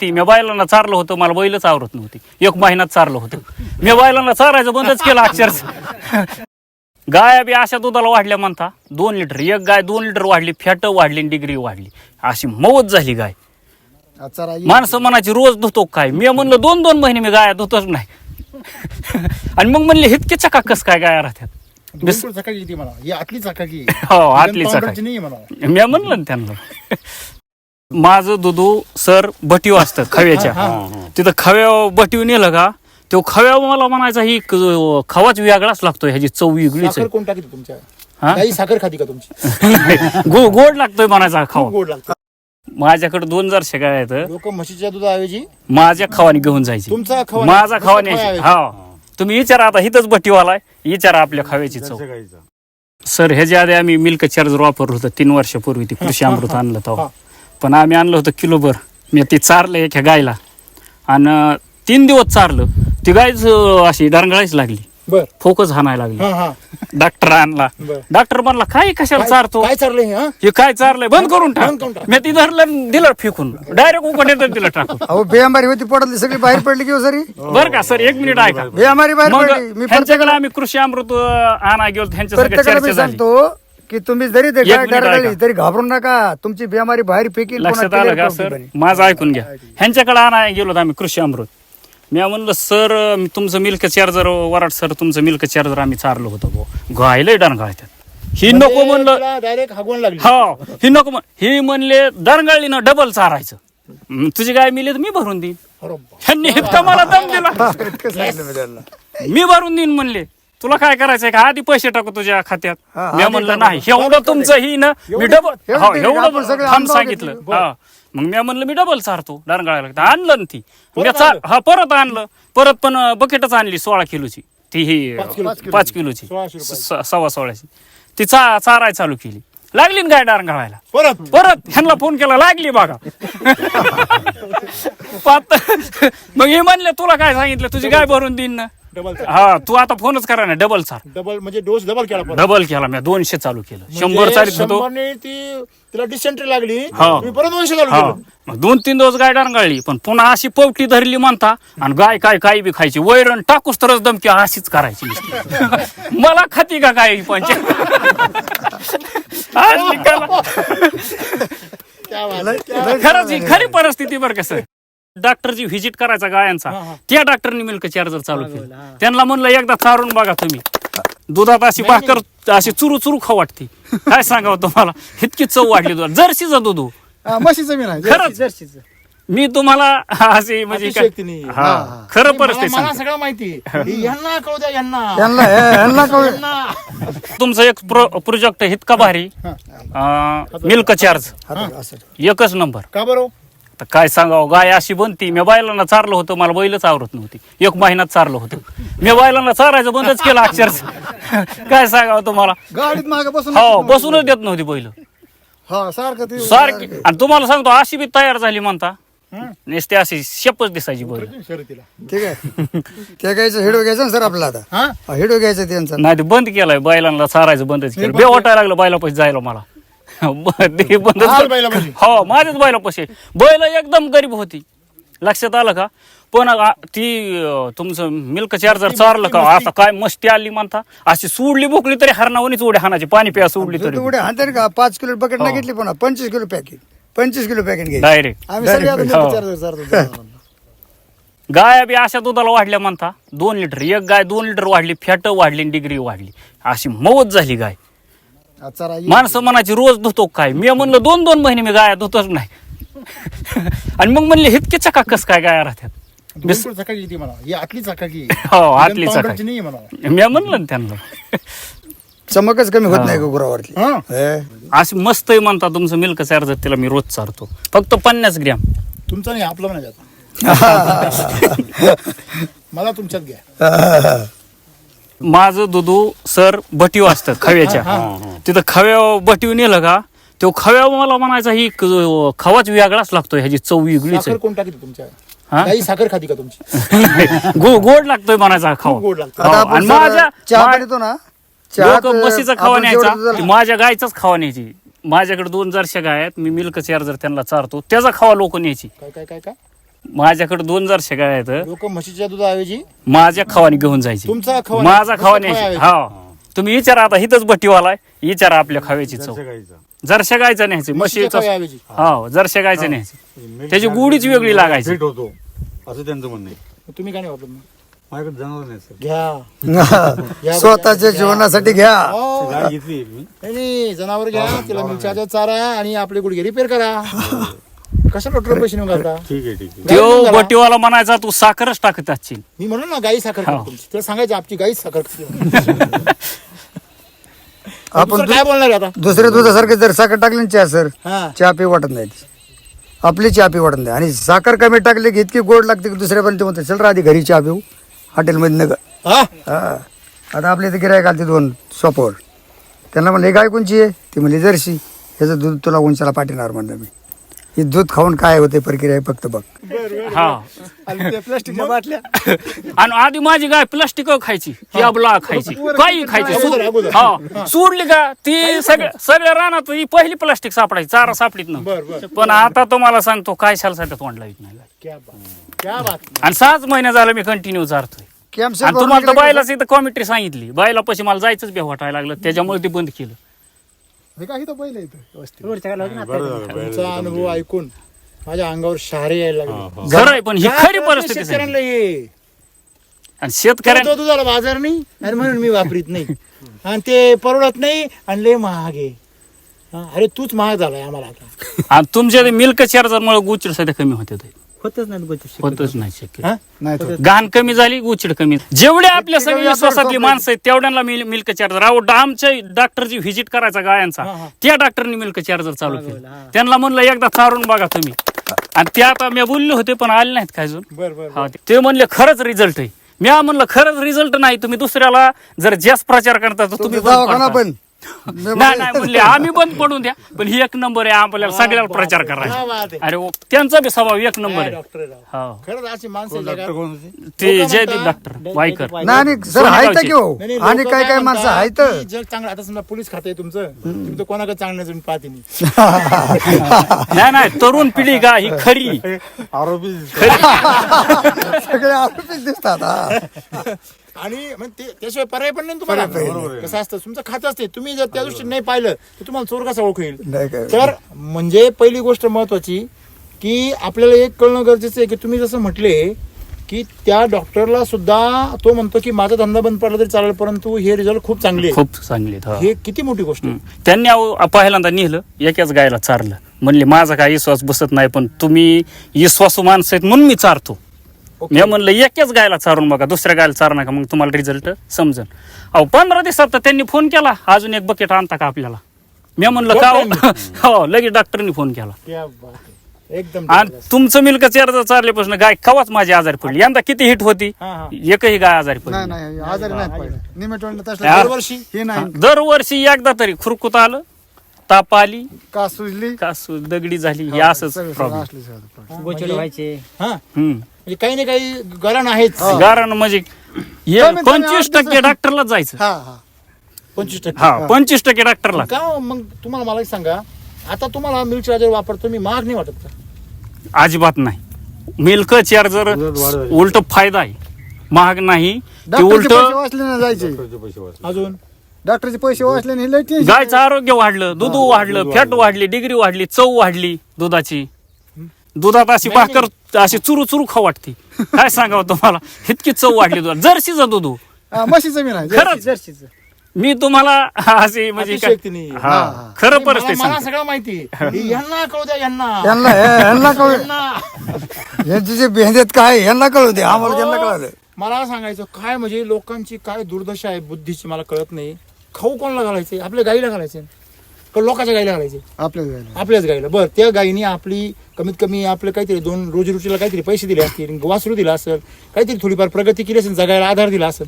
ती मी बैलांना चारलं होतं मला बैलच आवरत नव्हती. एक महिन्यात चारलं होतं. मी बैलांना चारायचं बंदच केलं अक्षरशः. गाया बी अशा दुधाला वाढल्या म्हणता दोन लिटर. एक गाय दोन लिटर वाढली फॅट वाढली डिग्री वाढली. अशी मवत झाली गाय. माणसं मनाची रोज धुतो काय? मी म्हणलं दोन दोन महिने मी गाया धुतच नाही. आणि मग म्हणले इतके चकाकस काय गाया राहतात ही आतली हो चकाकी. मी म्हणलं ना त्यांना. माझं दुधू सर बटीव असतं खव्याच्या. तिथं खव्या बटीव नेलं का तो खव्या मला म्हणायचा ही क- खवाच वेगळाच लागतो ह्याची चव वेगळीच साखर कोण टाकी तुमच्या? हा? काही साखर खाती का तुमची? गो गोड लागतोय म्हणायचा खावा. गोड लागतं माझ्याकडे दोन हजार शेगाय आहेत. लोक म्हशीच्या दुधाऐवजी माझ्या खवाने घेऊन जायची. तुमचा खवा माझा खवा हा. तुम्ही विचारा आता हिथंच बटीवाला आहे विचारा आपल्या खव्याची चव. सर ह्याच्या आधी आम्ही मिल्क चार्जर वापरलं होतं तीन वर्षापूर्वी ते कृषी अमृत आणलं तेव्हा. पण आम्ही आणलं होतं किलोभर. मी ते चारलं एका गायला. आणि तीन दिवस चारलं. ती गायच अशी डरंगळायच लागली. बर. फोकस हाणायला लागली. हा हा. डॉक्टर आणला. डॉक्टर म्हणला काय कशाला चारतो? काय चाललंय हे, हा? हे काय चारलंय? बंद करून टाक. मी ती धरलं दिलं फेकून. डायरेक्ट उकड येतं दिलं टाकून. अहो बेमारी होती पोटातली सगळी बाहेर पडली की हो सरी बरं का सर एक मिनिट ऐका. बेमारी बाहेर पडली. मी ह्यांच्याकडे आम्ही कृषी अमृत आणा गेलो त्यांच्या सांगतो की तुम्ही जरी ते एक गाय मिनिट डरगळली ऐका. तरी घाबरू नका. तुमची बेमारी बाहेर फेकील लक्षात आलं का सर माझं ऐकून घ्या. ह्यांच्याकडे आणाय गेलो आम्ही कृषी अमृत. मी म्हणलं सर मी तुमचं मिल्क चार्जर वराट सर तुमचं मिल्क चार्जर आम्ही चारलं होतं भाऊ. गायलंय डरंगाळत्यात ही नको म्हणलं. डायरेक्ट हागवण लागली. हो ही नको म्हण ही म्हणले दरंगाळली ना डबल चारायचं तुझी गाय मिली तर मी भरून देईन. अरे बा. ह्यांनी इतका मला दम दिला. मी भरून देईन म्हणले. तुला काय करायचंय का? आधी पैसे टाकू तुझ्या खात्यात. हा, मी आधी म्हणलं टाकू. नाही एवढं तुमचं ही ना मी डबल एवढं हो तरी आपण एवढं सगळे थांब सांगितलं. घेतले. हा. मग मी म्हणलं मी डबल चारतो डारंगाळायला लागतं. आणलं ना ती. मी चार हा परत आणलं. परत पण बकेटच आणली सोळा किलोची. ती ही पाच किलोची. सोळाशे रुपयाची. स- सव्वा सोळाची ती चा चाराय चालू केली. लागली ना गाय डारंगाळायला परत? परत. ह्यांना फोन केला लागली बघा. पात मग हे म्हणले तुला काय सांगितलं? तुझी गाय भरून देईन ना. डबल हा तू आता फोनच करा ना डबल चार डबल म्हणजे डोस डबल केला परत. डबल केला मी दोनशे चालू केलं. शंभर म्हणजे चालीत होतो. शंभरने ती तिला डिसेंट्री लागली. हा. तुम्ही परत दोनशे चालू हा. केलं. मग दोन तीन दिवस गाय डारंगाळली पण पुन्हा अशी पवटी धरली म्हणता आणि गाय काय काही बी खायची. वैरण टाकूस तरच दमकी अशीच करायची नुसती. मला खाती का काय पंच? क्या क्या आहे. खरंच ही. खरी परिस्थिती बरं का सर. डॉक्टरची व्हिजिट करायचा गायांचा. त्या डॉक्टरनी मिल्क चार्जर चालू केलं. त्यांना म्हणलं एकदा चारून बघा तुम्ही. दुधात अशी भाकर अशी चुरू चुरू खाऊ वाटते. काय सांगावं तुम्हाला? इतकी चव वाढली दुधात. जर्सीचं दूध हो. हा, म्हशीचं मी नाही खरंच. मी तुम्हाला अशी म्हणजे काय-. हा, खरं परिस्थिती मला मला सांगतो. सगळं माहिती आहे. यांना कळू द्या यांना. यांना हे- यांना कळू यांना. तुमचं एक प्रोजेक्ट इतका भारी. मिल्क चार्ज असं. एकच नंबर का बरं तर काय सांगावं? गाय अशी बनती. मी बैलांना चारलं होतं. मला बैलच आवरत नव्हती. एक महिन्यात चारलं होतं. मी बैलांना चारायचं बंदच केलं अक्षरशः. काय सांगावं तुम्हाला? गाडीत मागे बसून हो बसूनच देत नव्हती बैल. हा सारखं ते सारखी. आणि तुम्हाला सांगतो अशी बी तयार झाली म्हणता. नुसती अशी शेपच दिसायची बैल. शर्यतीला. ठीक आहे. ते घ्यायचं हिडो घ्यायचं ना सर आपला आता? हा? हिडो घ्यायचं त्यांचा. नाही ते बंद केलाय. बैलांना चारायचं बंदच केलं बे वाटायला लागलं बैला पैसे जायला मला. ब- ते बंदच हाल बैलापाशी. हो माझ्याच बैला बैल एकदम गरीब होती. लक्षात आलं का? पण आ- ती अं, तुमचं मिल्क चार्जर चारलं का? आता काय मस्ती आली म्हणता? अशी सोडली भोकली तरी हरणावणीच उड्या हाणाची पाणी प्या सोडली तरी. दूध उडे हाणते का? पाच किलो बकेट नाही घेतली पुन्हा पंचवीस किलो पॅकेट पंचवीस किलो पॅकेट घ्यायची. डायरेक्ट आम्ही सगळे आता हो. गाय बी अशा दुधाला वाढल्या म्हणता. दोन लिटर एक गाय दोन लिटर वाढली फॅट वाढली डिग्री वाढली. अशी मवत झाली गाय. हा, चारा ये. माणसं मनाची रोज धुतो काय? मी म्हणलं दोन दोन महिने मी गाया धुतच नाही. आणि मग म्हणले इतके चकाकस काय गाया राहतात? बिलकुल सकाळी येते म्हणा ही आतली हो आतली नाही म्हणा मी म्हणलं ना त्यांना. चमकच कमी होत नाही का गुरावरती? हा. हे. अशी मस्त आहे म्हणता तुमचं मिल्क चार्जर तिला मी रोज चारतो. फक्त पन्नास ग्रॅम. तुमचं नाही आपलं नाही जात मला तुमच्यात घ्या. माझं दुधू सर बटीव असतं खव्याच्या. तिथं खव्या बटीव नेलं का तो खव्या मला म्हणायचा ही क- खवाच वेगळाच लागतो ह्याची चव वेगळीच साखर आहे कोण टाकी तुमच्या? हा? काही साखर खाती का तुमची? गो गोड लागतोय म्हणायचा खूप खावा. गोड लागतं हो, आता आपण आणि सर माझ्या चहा मा- बनवतो ना चहात, लोक म्हशीचा खावा आपण जेवढं न्यायचा माझ्या गायचाच खावा न्यायची. माझ्याकडे दोन जरशा गाय आहेत मी मिल्क चार्जर त्यांना चारतो त्याचा खावा लोक न्यायची. काय काय काय काय? माझ्याकडे दोन जरशे गाय आहेत लोक म्हशीच्या दुधाऐवजी? माझ्या खवानी घेऊन जायची. तुमचा खवा- माझा खवा तुमचा न्यायची खवा हा. तुम्ही विचारा आता हिथच भट्टीवाला आहे विचारा आपल्या खव्याची चव. जरशा गाईचा जरशा गायचं न्यायची म्हशीच्या म्हशीचं खव्याऐवजी. हो जरशा गायचं न्यायची त्याची गुढीच वेगळी लागायची. फिट होतो. असं त्यांचं म्हणणं आहे. तुम्ही काय नाही वापरत मग? माझ्याकडे जनावर नाही सर. घ्या. स्वतःच्या जीवनासाठी घ्या. हो. गाय घेतली मी. नाही, नाही जनावर घ्या तिला मिरच्याचा चारा आणि आपले गुडघे रिपेअर करा. कशा डॉक्टर पैसे नेऊन घालता? ठीक आहे ठीक आहे. गाई घाला. भट्टीवाला म्हणायचा तू साखरच टाकत असशील. मी म्हणून ना गाई साखर हो. खाते तुमची. तिला सांगायचं आपली गाई साखर खाते. आपण दुसरं काय बोलणार आहे आता? दुसऱ्या दुधासारखे जर साखर टाकली ना चहा सर हा. चहा पी वाटत नाही. ती. आपली चहा पी वाटत नाही. आणि साखर कमी टाकली की इतकी गोड लागते की दुसऱ्या पण ते म्हणते चल आधी घरी चहा पिऊ. हॉटेलमध्ये नग हा? हा. आता आपल्या इथे गिरायक आलते दोन सोपावर त्यांना म्हणलं "ही गाय कोणची आहे? ती म्हणली जर्शी ह्याचं दूध तुला उंचाला पाठवणार म्हणलं मी. हे दूध खाऊन काय होते प्रक्रिया आहे फक्त बघ. हा. प्लास्टिकच्या बाटल्या? आणि आधी माझी गाय प्लास्टिक खायची केबला खायची. काही खायची. सो-. हा. सोडली का ती सगळ्या सगळ्या रानात ही पहिली प्लास्टिक सापडायची चारा सापडीत ना. बर बर. पण आता तुम्हाला सांगतो काय शालसाठी तोंड लावित नाही. गाय. क्या बात. क्या बात. आणि सहाच महिने झालं मी कंटिन्यू चारतोय. कॅम्प आणि तुम्हाला तर बायलाच इथं कॉमेंट्री सांगितली. बायला पशी मला जायचंच बे वाटायला लागलं त्याच्यामुळे ते बंद केलं. हे काही तर पहिलं इथं? व्यवस्थित. बरं झालं तुमचा अनुभव ऐकून माझ्या अंगावर शहारे यायला लागले. खरं आहे पण ही काय खरी परिस्थिती. शेतकऱ्यांना हे. आणि शेतकऱ्यां तो तुझा बाजार नाही आणि म्हणून मी वापरीत नाही. आणि ते परवडत नाही आणि लय महाग आहे. हा, अरे तूच महाग झालाय आम्हाला आता. आणि तुमच्या मिल्क चार्जरमुळे गुचिड सध्या कमी होते ते. होतच नाही होतच नाही शक्य हा? नाही तो. घाण कमी झाली गुचिड कमी जेवढे आपल्या सगळ्या विश्वासातली माणसं आहेत तेवढ्यांना मिल्क चार्जर अहो आमच्या डॉक्टरची व्हिजिट करायचा गायांचा. हा, हा. त्या डॉक्टरनी मिल्क चार्जर चालू केलं. त्यांना म्हणलं एकदा चारून बघा तुम्ही. आणि ते आता मी बोलले होते पण आले नाहीत काय अजून? बर बर हा, ते म्हणले खरंच रिझल्ट आहे. मी म्हणलं खरंच रिझल्ट नाही. तुम्ही दुसऱ्याला जर जास्त प्रचार करता तर तुम्ही बंद दवाखाना पडता. पण. नाही नाही म्हणले आम्ही बंद पडून द्या. पण ही एक नंबर आहे आपल्याला सगळ्याला प्रचार करायचा. अरे ओ, त्यांचा बी स्वभाव एक नंबर आहे. डॉक्टर आहे राव. हो. खरंच अशी माणसं डॉक्टर जगात- कोण होते? ते जयदीप डॉक्टर वायकर. नाही आणि सर हो. नाही, नाही, आणि लोकं काय काय माणसं आहेत? की जग चांगलं आता समजा पोलीस खाते तुमचं. तुम्ही तर कोणाकडे चांगलं तुम्ही पाहते नाही नाही नाही तरुण पिढी का ही खरी. आरोपी सगळे आरोपीच दिसतात हा. आणि मग ते- त्याशिवाय पर्याय पण नाही ना तुम्हाला कसं असतं तुमचं खातं असते तुम्ही जर त्या दृष्टीने नाही पाहिलं तर तुम्हाला चोर कसा ओळख येईल नाही काय तर म्हणजे पहिली गोष्ट महत्वाची की आपल्याला एक कळणं गरजेचं आहे की तुम्ही जसं म्हटले की त्या डॉक्टरला सुद्धा तो म्हणतो की माझा धंदा बंद पडला तरी चालेल परंतु हे रिझल्ट खूप चांगले आहे. खूप चांगले आहेत, हो. हे किती मोठी गोष्ट आहे. हम्म. त्यांनी अहो पहिल्यांदा नेलं एकाच गायला चारलं म्हणले माझा काय विश्वास बसत नाही पण तुम्ही विश्वासू माणसं आहेत म्हणून मी चारतो. मी म्हणलं एकाच गायला चारून बघा दुसऱ्या गायला चारू नका. मग तुम्हाला रिझल्ट समजन. अहो पंधरा दिवसात तर त्यांनी फोन केला अजून एक बकेट आणता का आपल्याला? मी म्हणलं का हो? हो लगेच डॉक्टरनी फोन केला. क्या बात आहे. एकदम आणि जबरदस्त. तुमचं मिल्क चार्जर चारल्यापासून गाय कवाच माझी आजारी पडली? यंदा किती हिट होती? हा, हा. एकही गाय आजारी पडली नाही नाही आजारी नाही पडलं. निमेटोंड हा. तसलं दरवर्षी हे नाही. दरवर्षी एकदा तरी खुरकुत आलं ताप आली का सुजली? का सु- दगडी झाली हे असंच सगळं- सगळं प्रॉब्लेम असलं सगळं problem. हा, गोचड म्हणजे- व्हायचे हा. हम्म. म्हणजे काही ना काही गरण आहेच. कारण म्हणजे हे कमीत कमी पंचवीस आठ टक्के डॉक्टरला जायचं. हा हा. पंचवीस टक्के. हा पंचवीस टक्के डॉक्टरला का हो, मग तुम्हाला मला एक सांगा आता तुम्हाला मिल्क चार्जर वापरतो मी महाग नाही वाटत का? अजिबात नाही. मिल्क चार्जर उलट वाढ झाली. उलट फायदा आहे. महाग नाही ते डॉक्टरचे उलट पैसे वाचले ना जायचे. डॉक्टरचे पैसे वाचले. अजून? डॉक्टरचे पैसे वाचले नाही लय tension. गायचं आरोग्य वाढलं दूध वाढलं फॅट वाढली. डिग्री वाढली चव वाढली दुधाची. दुधात अशी भाकर अशी चुरू चुरू खाऊ वाटते. काय सांगावं तुम्हाला? इतकी चव वाढली दुधात जर्सीचं दूध. हो. म्हशीचं मी नाही खरंच. जर्शीचं मी तुम्हाला अशी म्हणजे काय-. हा खरं मला परिस्थिती मला सांगतो. सगळं माहिती आहे. यांना कळू द्या यांना. यांना हे- यांना कळू यांना. यांची जे भेंदेत काय यांना कळू दे आम्हाला त्यांना कळलं मला सांगायचं काय म्हणजे लोकांची काय दुर्दशा आहे बुद्धीची मला कळत नाही. खाऊ कोणाला घालायचे आपल्या गाईला घालायचे का लोकांच्या गाईला घालायचे आपल्याच वेळेला आपल्याच गाईला बरं त्या गाईने आपली कमीत कमी आपले काहीतरी दोन रोजीरोटीला काहीतरी पैसे दिले असतील वासरू दिला असेल काहीतरी थोडीफार प्रगती केली असेल जगायला आधार दिला असेल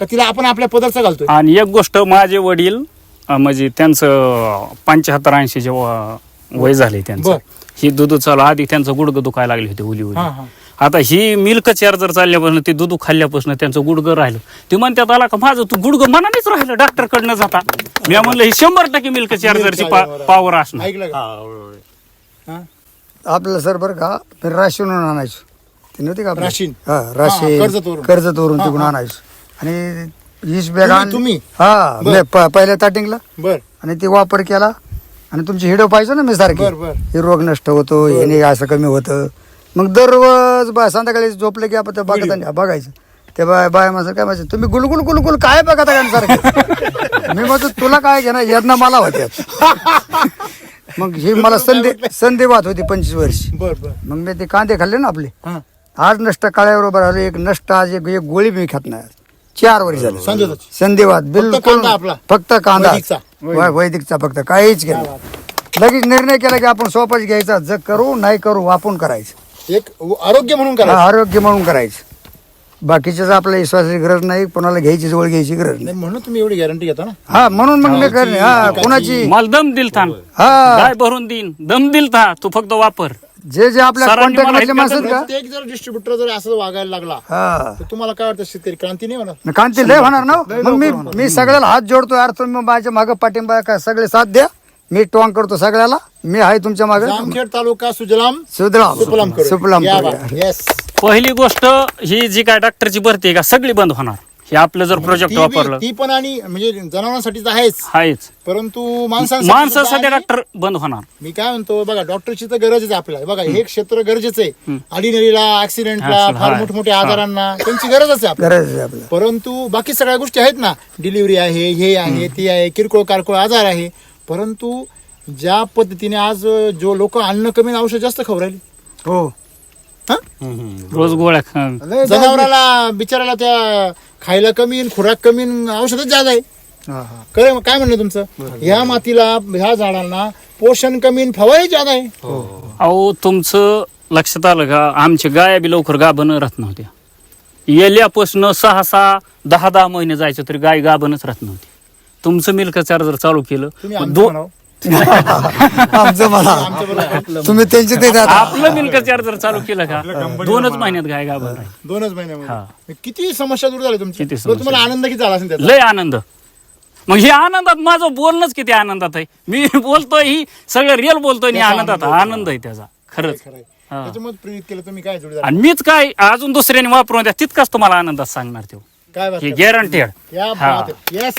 का तिला आपण आपल्या पदार्थ घालतोय? आणि एक गोष्ट माझे वडील अं, म्हणजे त्यांचं पंच्याहत्तर ऐंशी जेव्हा वय झाले त्यांचं. बर. ही दूध चालू आधी त्यांचं गुडघं दुखायला लागले होते उली उली हा हा. आता ही मिल्क चार्जर चालल्यापासून ते दूध खाल्ल्यापासून त्यांचं गुडघं राहिलं ते म्हणतात आला का माझं तू गुडघं मनानेच राहिलं डॉक्टर कडनं जाता मी म्हणलं ही शंभर टक्के मिल्क चार्जरची पॉवर असणार ऐकलं का हा. हा? आपल्याला सर बरं का राशन आणायचो ती नव्हती का आपली? राशीन. हा हा, राशीन कर्जतवरून. कर्जतवरून हा, तिकडून हा. आणायचो आणि वीस बॅग तुम्ही-? हा बर. मी प- पहिल्या ताटिंगला बर आणि ते वापर केला आणि तुमची हिडो पाहिजे ना मी सारखी बर, बर. हे रोग नष्ट होतो हे असं कमी होतं मग दररोज बा संध्याकाळी झोपलं की आपण त्या बघत आणि बघायचं. ते बाय बाय माझं काय माझं तुम्ही गुलगुल गुलगुल काय बघत आहे सारखं मी म्हणतो तुला काय घेणार यज्ञ मला होत्या मग ही मला संधी संधी वाद होती पंचवीस वर्षी. मग मी ते कांदे खाल्ले ना आपले. हा. आज नष्ट काळ्याबरोबर आलो एक नष्ट आज एक एक गोळी मी खात नाही. चार वर्ष झाले. संधिवात बिलकुल? फक्त कांदा. वैदिकचा? फक्त. काहीच केलं लगेच निर्णय केला की आपण सोपाच घ्यायचा. जग करू नाही करू आपण करायचं. एक आरोग्य म्हणून करा हा, आरोग्य म्हणून करायचं. बाकीच्याच आपल्या विश्वासाची गरज नाही कोणाला घ्यायची जवळ घ्यायची गरज नाही. म्हणून तुम्ही एवढी गॅरंटी घेता ना? हा म्हणून मग मी करणे. हा कोणाची? मला दम दिलता. हा. गाय भरून देईन दम दिलता. तू फक्त वापर. जे जे आपल्या सरांनी कॉन्टॅक्ट मला मधले एक माणसं का? प्रत्येक जर डिस्ट्रीब्युटर जर असं वागायला लागला हा. तर तुम्हाला काय वाटतं शेतकरी क्रांती नाही होणार? कांती लय होणार ना हो. मग मी मी सगळ्याला हात जोडतो यार तुम्ही माझ्या मागे पाठिंबा काय सगळे साथ द्या. मी टॉंग करतो सगळ्याला. मी आहे तुमच्या मागे. जामखेड तालुका सुजलाम सुधराम सुफलाम करू. सुफलाम या करूया. बा. Yes. पहिली गोष्ट ही जी काय डॉक्टरची भरती आहे का सगळी बंद होणार. हे आपलं जर प्रोजेक्ट ती बी- वापरलं. ती पण आणि म्हणजे जनावरांसाठी तर आहेच. आहेच. परंतु माणसांसाठी माणसासाठी सुद्धा डॉक्टर बंद होणार. मी काय म्हणतो बघा डॉक्टरची तर गरजच आहे आपल्याला. बघा हे क्षेत्र गरजेचं आहे. अडीनडीला ऍक्सिडेंटला Accident, फार हा. मोठमोठ्या आजारांना त्यांची गरजच आहे आपल्याला. गरज आहे आपल्याला. परंतु बाकी सगळ्या गोष्टी आहेत ना. डिलिव्हरी आहे हे आहे ती आहे किरकोळ कारकोळ आजार आहे. परंतु ज्या पद्धतीने आज जो लोक अन्न कमी आणि औषध जास्त खाऊ राहिले. हो. हा? रोज गोळ्या खा- जनावराला बिचाराला त्या खायला कमी आणि खुराक कमी आणि औषधच जास्त आहे. हा, हा. काय काय म्हणणं तुमचं? ह्या मातीला ह्या झाडांना पोषण कमी आणि फवारही जादा आहे. अहो तुमचं लक्षात आलं का? आमच्या गाया बी लवकर गाभण राहत नव्हत्या. येल्यापासून सहा सहा दहा दहा महिने जायचं तरी गाय गाभणच राहत नव्हती. तुमचं मिल्क चार्जर चालू केलं तुम्ही आमचं दो- म्हणावं. आमचं मला आमचं बरोबर आहे. तुम्ही त्यांचे ते जाता. आपलं मिल्क चार्जर चालू केलं का दोनच महिन्यात गाय गाभण दोनच. महिन्यामध्ये किती समस्या दूर झाल्या तुमची? किती तुम्हाला आनंद किती झाला असेल त्याचा? लय आनंद. मग हे आनंदात माझं बोलणंच किती आनंदात आहे. मी बोलतोय ही सगळं रिअल बोलतोय आणि आनंदात आनंद आनंद आहे त्याचा. खरंच. खरंय. हा. त्याच्यामुळे प्रेरित केलं तुम्ही काय जोडीदार? आणि मीच काय अजून दुसऱ्याने वापरून द्या तितकाच तुम्हाला आनंदात सांगणार तो काय बात हे? गॅरंटेड क्या हा. बात येस